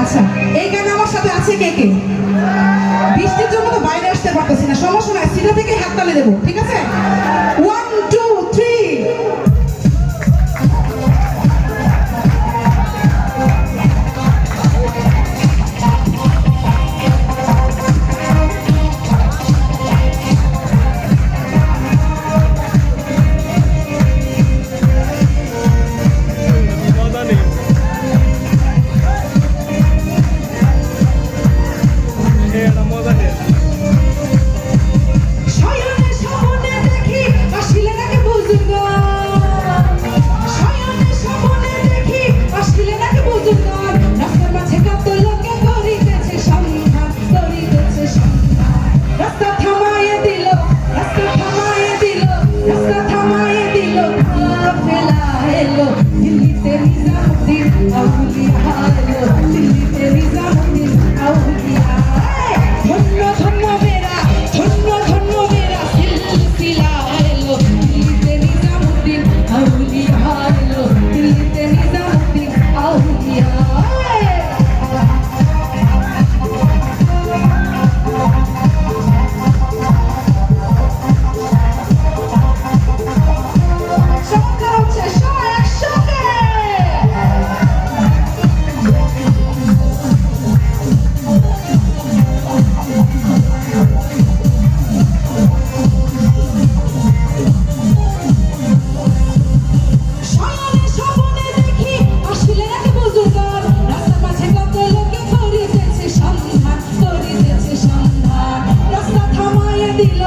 আচ্ছা এই গান আমার সাথে আছে কে কে? বৃষ্টির জন্য তো বাইরে আসতে পারতেছি না। সমস্যা নাই সিটা থেকে হাত তালে দেবো, ঠিক আছে? maneira, moda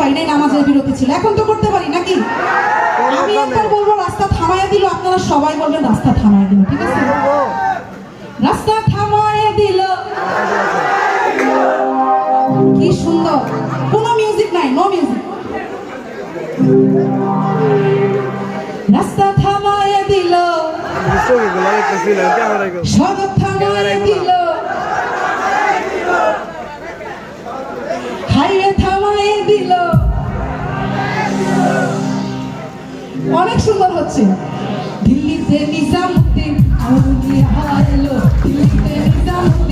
পারি নামাজের বিরতি ছিল। এখন তো করতে পারি নাকি? আমি একবার বলব রাস্তা থামাইয়া দিল আপনারা সবাই বলবেন রাস্তা থামাইয়া দিল ঠিক আছে? রাস্তা থামাইয়া দিল। কি সুন্দর। কোনো মিউজিক নাই নো মিউজিক রাস্তা থামাইয়া দিল। সড়ক থামাইয়া দিল। অনেক সুন্দর হচ্ছে। দিল্লিতে নিজামুদ্দিন আউলিয়া এলো দিল্লিতে নিজামুদ্দিন